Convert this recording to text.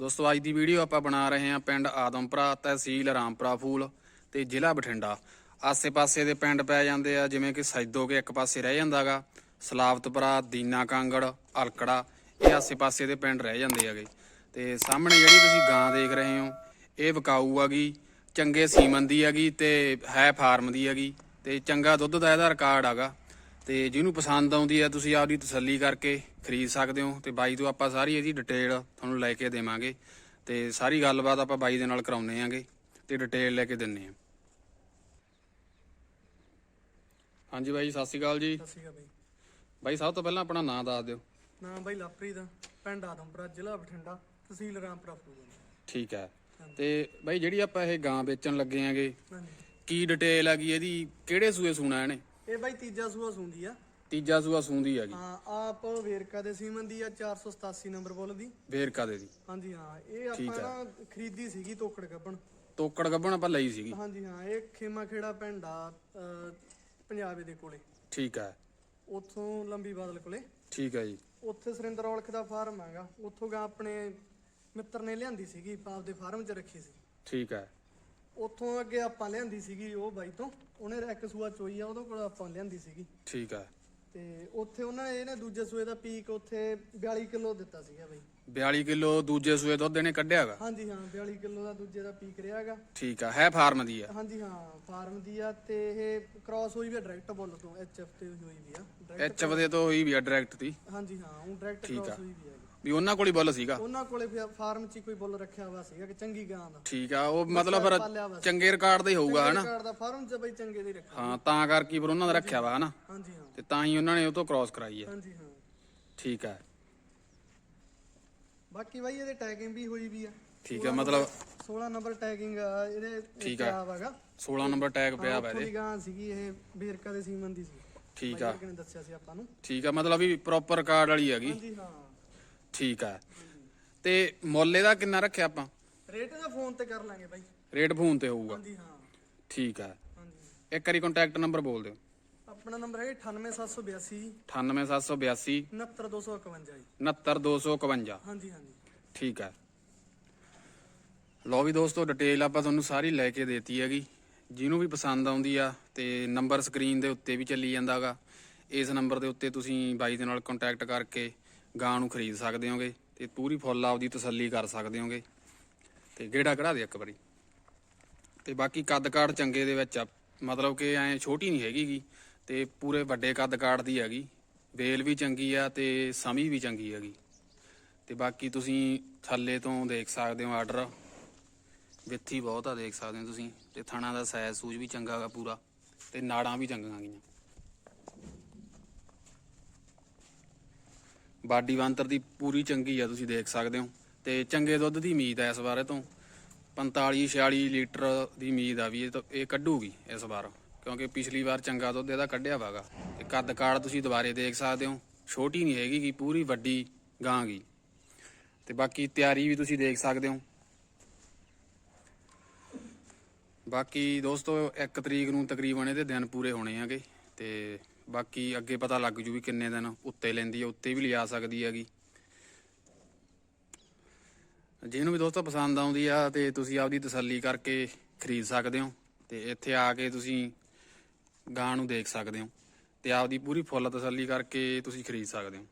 ਦੋਸਤੋ, ਅੱਜ ਦੀ ਵੀਡੀਓ ਆਪਾਂ ਬਣਾ ਰਹੇ ਹਾਂ ਪਿੰਡ ਆਦਮਪੁਰਾ, ਤਹਿਸੀਲ ਰਾਮਪੁਰਾ ਫੂਲ ਤੇ ਜ਼ਿਲ੍ਹਾ ਬਠਿੰਡਾ। ਆਸੇ-ਪਾਸੇ ਦੇ ਪਿੰਡ ਪੈ ਜਾਂਦੇ ਆ, ਜਿਵੇਂ ਕਿ ਸੈਦੋਗੇ ਇੱਕ ਪਾਸੇ ਰਹਿ ਜਾਂਦਾਗਾ ਸਲਾਵਤਪੁਰਾ, ਦੀਨਾ ਕਾਂਗੜ, ਅਲਕੜਾ, ਇਹ ਆਸੇ-ਪਾਸੇ ਦੇ ਪਿੰਡ ਰਹਿ ਜਾਂਦੇ ਹੈਗੇ। ਤੇ ਸਾਹਮਣੇ ਜਿਹੜੀ ਤੁਸੀਂ ਗਾਂ ਦੇਖ ਰਹੇ ਹੋ, ਇਹ ਵਿਕਾਊ ਹੈਗੀ, ਚੰਗੇ ਸੀਮਨ ਦੀ ਹੈਗੀ ਤੇ ਹੈ ਫਾਰਮ ਦੀ ਹੈਗੀ ਤੇ ਚੰਗਾ ਦੁੱਧ ਦਾ ਇਹਦਾ ਰਿਕਾਰਡ ਹੈਗਾ। ਤੇ ਜਿਹਨੂੰ ਪਸੰਦ ਆਉਂਦੀ ਹੈ ਤੁਸੀਂ ਆਪਦੀ ਤਸੱਲੀ ਕਰਕੇ ਖਰੀਦ ਸਕਦੇ ਹੋ ਤੇ ਬਾਈ ਤੋਂ ਆਪਾਂ ਸਾਰੀ ਇਹਦੀ ਡਿਟੇਲ ਤੁਹਾਨੂੰ ਲੈ ਕੇ ਦੇਵਾਂਗੇ ਤੇ ਸਾਰੀ ਗੱਲਬਾਤ ਆਪਾਂ ਬਾਈ ਦੇ ਨਾਲ ਕਰਾਉਨੇ ਆਂਗੇ ਤੇ ਡਿਟੇਲ ਲੈ ਕੇ ਦਿੰਨੇ ਆ। ਹਾਂਜੀ ਬਾਈ ਸਤਿ ਸ਼੍ਰੀ ਅਕਾਲ ਜੀ। ਸਤਿ ਸ਼੍ਰੀ ਅਕਾਲ ਬਾਈ। ਬਾਈ ਸਭ ਤੋਂ ਪਹਿਲਾਂ ਆਪਣਾ ਨਾਮ ਦੱਸ ਦਿਓ। ਨਾਮ ਬਾਈ ਲਵਪ੍ਰੀਤ ਆ, ਪਿੰਡ ਆਦਮਪੁਰਾ ਜ਼ਿਲ੍ਹਾ ਬਠਿੰਡਾ ਤਹਿਸੀਲ ਰਾਮਪੁਰਾ ਫੂਲ ਠੀਕ ਹੈ ਤੇ ਬਾਈ ਜਿਹੜੀ ਆਪਾਂ ਇਹ ਗਾਂ ਵੇਚਣ ਲੱਗੇ ਆਂਗੇ ਕੀ ਡਿਟੇਲ ਹੈਗੀ ਇਹਦੀ ਕਿਹੜੇ ਸੂਏ ਸੂਣਾ ਇਹਨੇ? ਇਹ ਬਾਈ ਤੀਜਾ ਸੂਆ ਸੁੰਦੀ ਆ। ਤੀਜਾ ਸੂਆ ਸੂੰਦੀ ਹੈਗੀ ਹਾਂ ਆਪ ਵੇਰਕਾ ਦੇ ਸੀਮਨ ਦੀ ਆ 487 ਨੰਬਰ ਬੁੱਲ ਦੀ। ਵੇਰਕਾ ਦੇ ਦੀ। ਹਾਂਜੀ ਹਾਂ ਇਹ ਠੀਕ ਆਪਾਂ ਨਾ ਖਰੀਦੀ ਸੀਗੀ ਤੋਕੜ ਗੱਬਣ। ਤੋਕੜ ਗੱਬਣ ਆਪਾਂ ਲਈ ਸੀਗੀ। ਹਾਂਜੀ ਹਾਂ ਇਹ ਖੇਮਾ ਖੇੜਾ ਪਿੰਡ ਆ ਪੰਜਾਬ ਦੇ ਕੋਲੇ। ਠੀਕ ਹੈ ਉੱਥੋਂ ਲੰਬੀ ਬਾਦਲ ਕੋਲੇ। ਠੀਕ ਹੈ ਜੀ। ਉੱਥੇ ਸੁਰਿੰਦਰ ਔਲਖ ਦਾ ਫਾਰਮ ਹੈਗਾ। ਉੱਥੋਂ ਗਾ ਆਪਣੇ ਮਿੱਤਰ ਨੇ ਲਿਆਂਦੀ ਸੀਗੀ ਆਪ ਦੇ ਫਾਰਮ 'ਚ ਰੱਖੀ ਸੀ। ਠੀਕ ਹੈ ਉੱਥੋਂ ਅੱਗੇ ਆਪਾਂ ਲਿਆਂਦੀ ਸੀਗੀ ਉਹ ਬਾਈ ਤੋਂ ਉਹਨੇ ਇੱਕ ਸੂਆ ਚੋਈ ਆ ਉਹਦੇ ਕੋਲ ਆਪਾਂ ਲਿਆਂਦੀ ਸੀਗੀ। ਠੀਕ ਹੈ ਤੇ ਉੱਥੇ ਉਹਨਾਂ ਨੇ ਇਹਨੇ ਦੂਜੇ ਸੂਏ ਦਾ ਪੀਕ ਉੱਥੇ 42 ਕਿਲੋ ਦਿੱਤਾ ਸੀਗਾ ਬਾਈ। 42 ਕਿਲੋ ਦੂਜੇ ਸੂਏ ਦੁੱਧ ਇਹਨੇ ਕੱਢਿਆਗਾ ਹਾਂਜੀ ਹਾਂ 42 ਕਿਲੋ ਦਾ ਦੂਜੇ ਦਾ ਪੀਕ ਰਿਹਾਗਾ ਠੀਕ ਆ ਹੈ ਫਾਰਮ ਦੀ ਆ? ਹਾਂਜੀ ਹਾਂ ਫਾਰਮ ਦੀ ਆ ਤੇ ਇਹ ਕ੍ਰਾਸ ਹੋਈ ਵੀ ਆ ਡਾਇਰੈਕਟ ਬੁੱਲ ਤੋਂ ਐਚਐਫ ਤੇ ਹੋਈ ਵੀ ਆ। ਐਚ ਦੇ ਤੋਂ ਹੋਈ ਵੀ ਆ ਡਾਇਰੈਕਟ ਦੀ? ਹਾਂਜੀ ਹਾਂ ਉਹ ਡਾਇਰੈਕਟ ਠੀਕ ਆ। ਕ੍ਰਾਸ ਹੋਈ ਵੀ ਆ ਵੀ ਉਹਨਾਂ ਕੋਲ ਹੀ ਬੁੱਲ ਸੀਗਾ। ਉਹਨਾਂ ਕੋਲੇ ਫਿਰ ਫਾਰਮ 'ਚ ਹੀ ਕੋਈ ਬੁੱਲ ਰੱਖਿਆ ਹੋਇਆ ਸੀਗਾ ਕਿ ਚੰਗੀ ਗਾਂ ਦਾ। ਠੀਕ ਆ ਉਹ ਮਤਲਬ ਪਾਲਿਆ ਵਾ ਫਿਰ ਚੰਗੇ ਰਿਕਾਰਡ ਦਾ ਹੀ ਹੋਊਗਾ ਹਨਾ? ਕਾਰਡ ਦਾ ਫਾਰਮ 'ਚ ਬਈ ਚੰਗੇ ਦੀ ਰੱਖਿਆ ਹਾਂ ਤਾਂ ਕਰਕੇ ਫਿਰ ਉਹਨਾਂ ਦਾ ਰੱਖਿਆ ਵਾ ਹਨਾ? ਹਾਂਜੀ ਹਾਂ। ਤੇ ਤਾਂ ਹੀ ਉਹਨਾਂ ਨੇ ਉਹ ਤੋਂ ਕ੍ਰਾਸ ਕਰਾਈ ਹੈ ਹਾਂਜੀ ਹਾਂ। ਠੀਕ ਹੈ ਬਾਕੀ ਬਾਈ ਇਹਦੇ ਟੈਗਿੰਗ ਵੀ ਹੋਈ ਵੀ ਆ। ਠੀਕ ਹੈ ਮਤਲਬ 16 ਨੰਬਰ ਟੈਗਿੰਗ ਆ ਇਹਦੇ ਠੀਕ ਆ। ਹੈਗਾ। 16 ਨੰਬਰ ਟੈਗ ਪਿਆ ਵਾ ਇਹਦੇ। ਗਾਂ ਸੀਗੀ ਇਹ ਬੇਰਕਾ ਦੇ ਸੀਮਨ ਦੀ ਸੀ। ਠੀਕ ਆ। ਬਾਈ ਨੇ ਦੱਸਿਆ ਸੀ ਆਪਾਂ ਨੂੰ। ਠੀਕ ਆ ਮਤਲਬ ਵੀ ਪ੍ਰੋਪਰ ਰਿਕਾਰਡ ਵਾਲੀ ਹੈਗੀ। ਹਾਂਜੀ ਹਾਂ। ਠੀਕ ਆ। ਤੇ ਮੁੱਲ ਇਹਦਾ ਕਿੰਨਾ ਰੱਖਿਆ ਆਪਾਂ? ਰੇਟ ਦਾ ਫੋਨ ਤੇ ਕਰ ਲਾਂਗੇ ਬਾਈ। ਰੇਟ ਫੋਨ ਤੇ ਹੋਊਗਾ। ਹਾਂਜੀ ਹਾਂ। ਠੀਕ ਆ। ਹਾਂਜੀ। ਇੱਕ ਵਾਰੀ ਕੰਟੈਕਟ ਨੰਬਰ ਬੋਲ ਦਿਓ। ਆਪਣਾ ਨੰਬਰ ਹੈ 98782 98782 69251 ਜੀ। 69251 ਹਾਂਜੀ ਹਾਂਜੀ। ਠੀਕ ਹੈ ਲੋ ਵੀ ਦੋਸਤੋ ਡਿਟੇਲ ਆਪਾਂ ਤੁਹਾਨੂੰ ਸਾਰੀ ਲੈ ਕੇ ਦੇਤੀ ਹੈਗੀ। ਜਿਹਨੂੰ ਵੀ ਪਸੰਦ ਆਉਂਦੀ ਆ ਤੇ ਨੰਬਰ ਸਕਰੀਨ ਦੇ ਉੱਤੇ ਵੀ ਚੱਲੀ ਜਾਂਦਾਗਾ। ਇਸ ਨੰਬਰ ਦੇ ਉੱਤੇ ਤੁਸੀਂ ਬਾਈ ਦੇ ਨਾਲ ਕੰਟੈਕਟ ਕਰਕੇ ਗਾਂ ਨੂੰ ਖਰੀਦ ਸਕਦੇ ਹੋਗੇ ਤੇ ਪੂਰੀ ਫੁੱਲ ਆਪਦੀ ਤਸੱਲੀ ਕਰ ਸਕਦੇ ਹੋਗੇ ਤੇ ਗੇੜਾ ਕਢਾ ਦੇ ਇੱਕ ਵਾਰੀ। ਤੇ ਬਾਕੀ ਕੱਦ ਕਾਠ ਚੰਗੇ ਦੇ ਵਿੱਚ ਆ। ਮਤਲਬ ਕਿ ਐ ਛੋਟੀ ਨਹੀਂ ਹੈਗੀ ਗੀ ਤੇ ਪੂਰੇ ਵੱਡੇ ਕੱਦ ਕਾਠ ਦੀ ਹੈਗੀ। ਵੇਲ ਵੀ ਚੰਗੀ ਆ ਤੇ ਸਮੀ ਵੀ ਚੰਗੀ ਹੈਗੀ। ਤੇ ਬਾਕੀ ਤੁਸੀਂ ਥੱਲੇ ਤੋਂ ਦੇਖ ਸਕਦੇ ਹੋ ਆਰਡਰ। ਵਿੱਥੀ ਬਹੁਤ ਆ ਦੇਖ ਸਕਦੇ ਹੋ ਤੁਸੀਂ। ਤੇ ਥਣਾ ਦਾ ਸਾਈਜ਼ ਸੂਜ ਵੀ ਚੰਗਾ ਗਾ ਪੂਰਾ। ਤੇ ਨਾੜਾਂ ਵੀ ਚੰਗੀਆਂ ਗਈਆਂ ਬਾਡੀ ਵਾਂਤਰ ਦੀ ਪੂਰੀ ਚੰਗੀ ਆ, ਤੁਸੀਂ ਦੇਖ ਸਕਦੇ ਹੋ। ਤੇ ਚੰਗੇ ਦੁੱਧ ਦੀ ਉਮੀਦ ਹੈ ਇਸ ਵਾਰ ਇਹ ਤੋਂ। 45 46 ਲੀਟਰ ਦੀ ਉਮੀਦ ਆ ਵੀ ਇਹ ਤਾਂ ਇਹ ਕੱਢੂਗੀ ਇਸ ਵਾਰ। ਕਿਉਂਕਿ ਪਿਛਲੀ ਵਾਰ ਚੰਗਾ ਦੁੱਧ ਇਹਦਾ ਕੱਢਿਆ ਵਾਗਾ। ਤੇ ਕੱਦ ਕਾੜ ਤੁਸੀਂ ਦੁਬਾਰੇ ਦੇਖ ਸਕਦੇ ਹੋ। ਛੋਟੀ ਨਹੀਂ ਹੈਗੀ ਗੀ, ਪੂਰੀ ਵੱਡੀ ਗਾਂ ਗੀ। ਤੇ ਬਾਕੀ ਤਿਆਰੀ ਵੀ ਤੁਸੀਂ ਦੇਖ ਸਕਦੇ ਹੋ। ਬਾਕੀ ਦੋਸਤੋ 1 ਤਰੀਕ ਨੂੰ ਤਕਰੀਬਨ ਇਹਦੇ ਦਿਨ ਪੂਰੇ ਹੋਣੇ ਹੈਗੇ। ਤੇ ਬਾਕੀ ਅੱਗੇ ਪਤਾ ਲੱਗ ਜੂ ਵੀ ਕਿੰਨੇ ਦਿਨ ਉੱਤੇ ਲੈਂਦੀ ਹੈ ਉੱਤੇ ਵੀ ਲਿਆ ਸਕਦੀ ਹੈਗੀ। ਜਿਹਨੂੰ ਵੀ ਦੋਸਤੋ ਪਸੰਦ ਆਉਂਦੀ ਆ ਤੇ ਤੁਸੀਂ ਆਪਦੀ ਤਸੱਲੀ ਕਰਕੇ ਖਰੀਦ ਸਕਦੇ ਹੋ ਤੇ ਇੱਥੇ ਆ ਕੇ ਤੁਸੀਂ ਗਾਂ ਨੂੰ ਦੇਖ ਸਕਦੇ ਹੋ ਤੇ ਆਪਦੀ ਪੂਰੀ ਫੁੱਲ ਤਸੱਲੀ ਕਰਕੇ ਤੁਸੀਂ ਖਰੀਦ ਸਕਦੇ ਹੋ।